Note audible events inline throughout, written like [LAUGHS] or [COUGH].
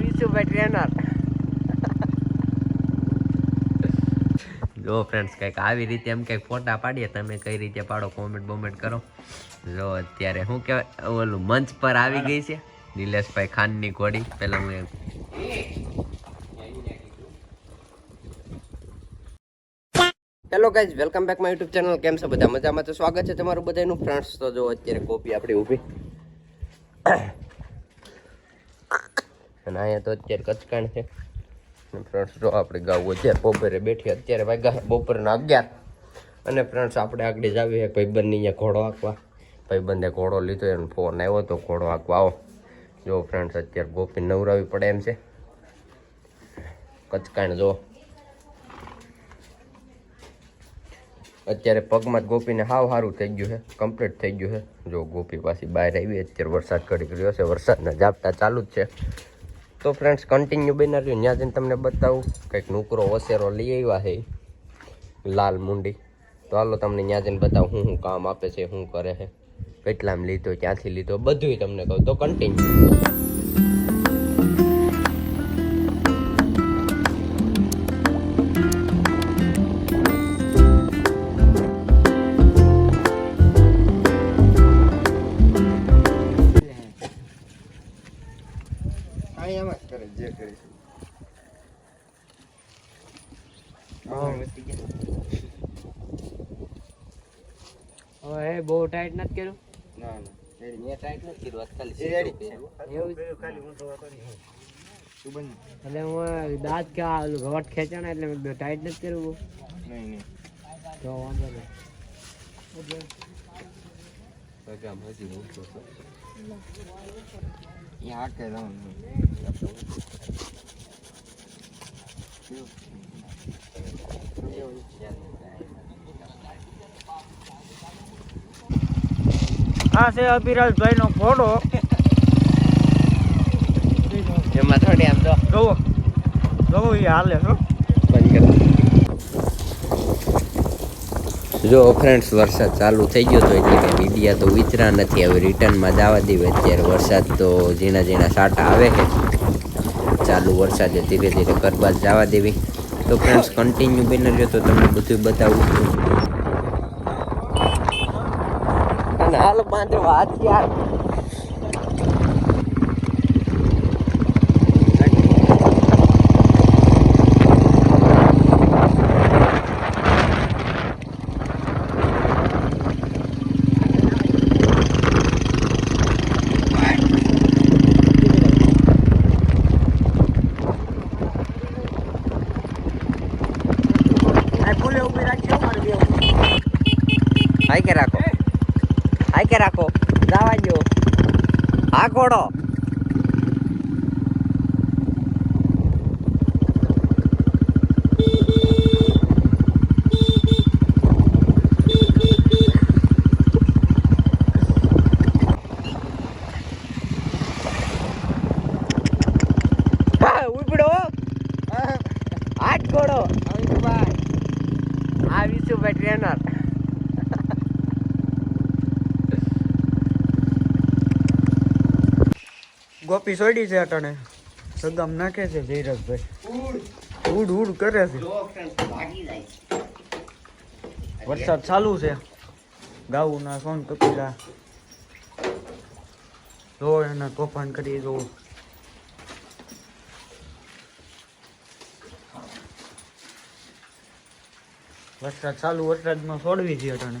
Trainer જો friends કંઈક આવી રીતે એમ કંઈક ફોટા પાડીએ તમે કઈ રીતે પાડો કોમેન્ટ બોમેન્ટ કરો. જો અત્યારે શું કહેવાય ઓલું મંચ પર આવી ગઈ છે નિલેશભાઈ ખાનની ઘોડી. પેલા હું એમ hello guys welcome back my YouTube channel કેમ છે બધા? મજામાં તો સ્વાગત છે તમારું બધાનું. ફ્રેન્ડ્સ તો જો અત્યારે કોપી આપણી ઊભી. અને અહીંયા તો અત્યારે કચકાણ છે. ફ્રેન્ડ્સ, જો આપણે ગાવું અત્યારે બપોરે બેઠી, અત્યારે વાગ્યા બપોરના અગિયાર. અને ફ્રેન્ડ્સ, આપણે આગળ જાવી છે ભાઈબંધની અહીંયા ઘોડો આંકવા. ભાઈબંધે ઘોડો લીધો, એનો ફોન આવ્યો તો ઘોડો આંકવા આવો. જો ફ્રેન્ડ્સ, અત્યારે ગોપી નવરાવી પડે એમ છે. કચકાણ જો. અત્યારે પગમાં જ ગોપીને હાવ સારું થઈ ગયું છે. કમ્પ્લીટ થઈ ગયું છે. જો ગોપી પાછી બહાર આવી, અત્યારે વરસાદ ઘડી રહ્યો છે. વરસાદના ઝાપટા ચાલુ જ છે. તો ફ્રેન્ડ્સ કન્ટિન્યુ બના રહ્યું. ત્યાં જઈને તમને બતાવું. કંઈક નુકરો વસેરો લઈ આવ્યા છે. લાલ મુંડી. તો હાલો તમને ત્યાં જઈને બતાવું શું શું કામ આપે છે, શું કરે છે. કેટલામાં લીધો, ક્યાંથી લીધો બધું તમને કહું. તો કન્ટિન્યુ હવે બહુ ટાઈટ નથી કર્યું? ના ના. ટાઈટ નથી કર્યું ખાલી? તું એટલે હું દાંત કે ઘવટ ખેંચાણા એટલે મેં ટાઈટ નથી કર્યું નહીં નહીં. તો વાંધો નહીં. પગામાં હજી ઊંચો છે. એ હાકે જવાનું આ છે અભિરાજભાઈ નો ઘોડો. એમાં થોડી આમ તો જોવો જોવો એ હાલે છો જો ફ્રેન્ડ્સ વરસાદ ચાલુ થઈ ગયો તો એટલે કે મીડિયા તો વિચરા નથી. હવે રિટર્નમાં જવા દેવે. અત્યારે વરસાદ તો ઝીણા ઝીણા સાટા આવે છે. ચાલુ વરસાદે ધીરે ધીરે કરવા જવા દેવી. તો ફ્રેન્ડ્સ કન્ટિન્યુ બની રહ્યો તો તમને બધું બતાવું છું. અને હાલ પાંચ વાત યાર આ ફૂલે ઊભી રાખી અમારે બે હાઈ કે રાખો. હાઈ કે રાખો. જવા હા ઘોડો હા, ઉપડો આઠ ઘોડો આવીશું ભાઈ ટ્રેનર ગોપી છોડી છે અટાણે. સગામ નાખે છે ધીરજભાઈ. ઉડ ઉડ કરે છે. વરસાદ ચાલુ છે. ગાઉના સોન કપિલા. જો એના તોફાન કરી જો. વરસાદ ચાલુ વરસાદમાં છોડવી છે અટાણે.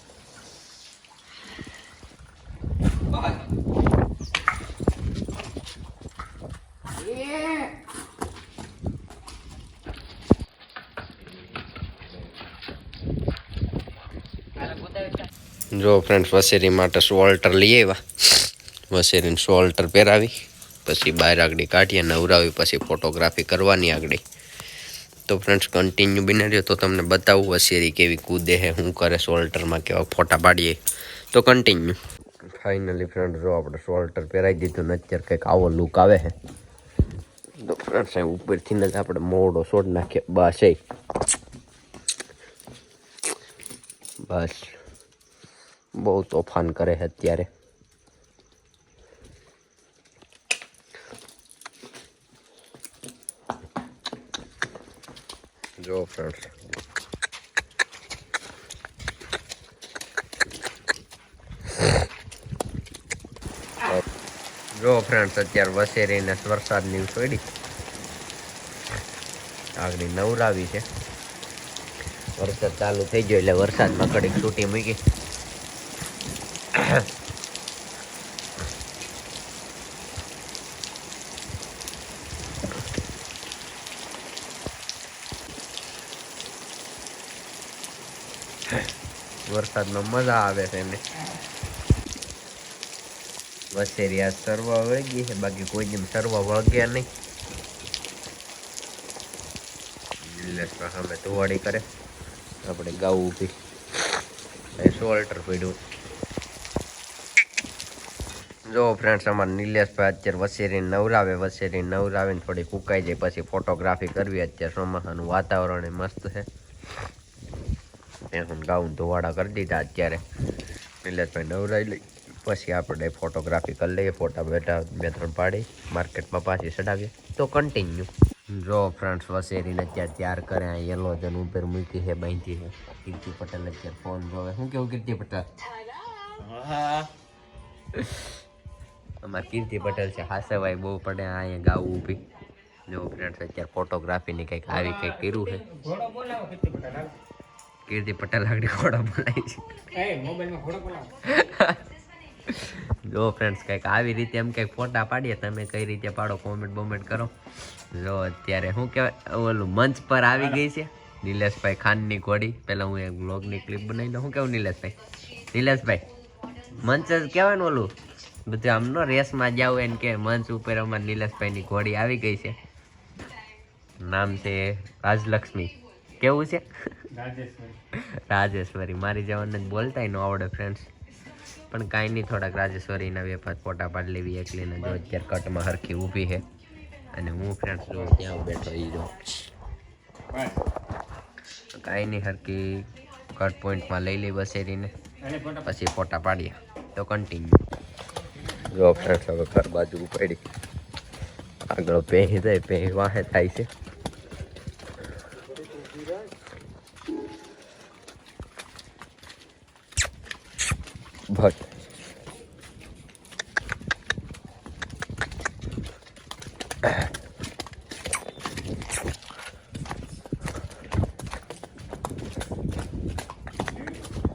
જો ફ્રેન્ડ્સ વસેરી માટે સોલ્ટર લઈ આવ્યા? વસેરીને સોલ્ટર પહેરાવી? પછી બહાર આગળ કાઢીએ નવરાવી પછી ફોટોગ્રાફી કરવાની આગળ. તો ફ્રેન્ડ્સ કન્ટિન્યુ બની રહ્યો. તો તમને બતાવું વસેરી કેવી કૂદે હે શું કરે સોલ્ટરમાં કેવા ફોટા પાડીએ. તો કન્ટિન્યુ ફાઇનલી ફ્રેન્ડ જો આપણે સોલ્ટર પહેરાવી દીધું ને અત્યારે કંઈક આવો લુક આવે છે. તો ફ્રેન્ડ્સ અહીં ઉપરથી જ આપણે મોડો છોડ નાખીએ. બસ એ. બસ. બહુ તોફાન કરે છે અત્યારે. જો ફ્રેન્ડ્સ જો ફ્રેન્ડ્સ, અત્યારે વસેરીને વરસાદની છોડી આગળ નવરાવી છે. વરસાદ ચાલુ થઈ ગયો એટલે વરસાદમાં કડીક છૂટી મૂકી. વરસાદમાં મજા આવે છે એને વસેરિયા સરવા વળગી છે, બાકી કોઈ જેમ સરવા વળગ્યા નહીં. સામે તુવાડી કરે. આપણે ગાવું ઊભી શોલ્ટર પડ્યું. જો ફ્રેન્ડ્સ અમારા નિલેશભાઈ અત્યારે વસેરી નવરાવે વસેરી નવરાવીને થોડી કુકાઈ જાય, પછી ફોટોગ્રાફી કરવી. અત્યારે ચોમાસાનું વાતાવરણ મસ્ત છે. એ હું ગાઉન ધોવાડા કરી દીધા અત્યારે. નિલેશભાઈ નવરાઈ લઈ. પછી આપણે ફોટોગ્રાફી કરી લઈએ. ફોટા બેઠા બે ત્રણ પાડી. માર્કેટમાં પાછી ચડાવીએ તો કન્ટિન્યુ જો ફ્રેન્ડ્સ વસેરીને અત્યારે તૈયાર કરે. આ યલો જન ઉપર મૂકી છે, બાંધી છે. કીર્તિ પટેલ અત્યારે ફોન જોવે. શું કેવું કીર્તિ પટેલ? અમારે કીર્તિ પટેલ છે હાસેભાઈ બહુ પડે અહીંયા ગાવું ઊભી. જો ફ્રેન્ડ્સ, અત્યારે ફોટોગ્રાફીની કંઈક આવી કંઈક કર્યું છે. કીર્તિ પટેલ આગળ ઘોડા બોલાય છે. [LAUGHS] જો ફ્રેન્ડ્સ, કંઈક આવી રીતે એમ કંઈક ફોટા પાડીએ, તમે કઈ રીતે પાડો કોમેન્ટ બોમેન્ટ કરો. જો અત્યારે શું કહેવાય, ઓલું મંચ પર આવી ગઈ છે, નિલેશભાઈ ખાનની ઘોડી. પહેલાં હું એક બ્લોગની ક્લિપ બનાવી લઉં શું કેવું નિલેશભાઈ? નિલેશભાઈ, મંચ જ કહેવાય ને ઓલું? બધું આમ નો રેસમાં જાવ એમ કે મંચ ઉપર અમારે નિલેશભાઈની ઘોડી આવી ગઈ છે. નામ છે રાજલક્ષ્મી. કેવું છે? રાજેશ્વરી. મારી જવાને જ બોલતાય ન આવડે ફ્રેન્ડ્સ પણ કાંઈ નહીં થોડાક રાજેશ્વરીના બે પાંચ ફોટા પાડી લેવી. એકલીને જો અત્યારે કટમાં હરખી ઊભી છે. અને હું ફ્રેન્ડ્સ જો ત્યાં બેઠો એ જો. કાંઈ નહીં હરખી કટ પોઈન્ટમાં લઈ લઈ બસેરીને. પછી ફોટા પાડીએ. તો કન્ટિન્યુ જો ફ્રેન્ડ્સ હવે ઘર બાજુ પડી આગળ પહેરી જાય પહેરી વાહે થાય છે. ભટ.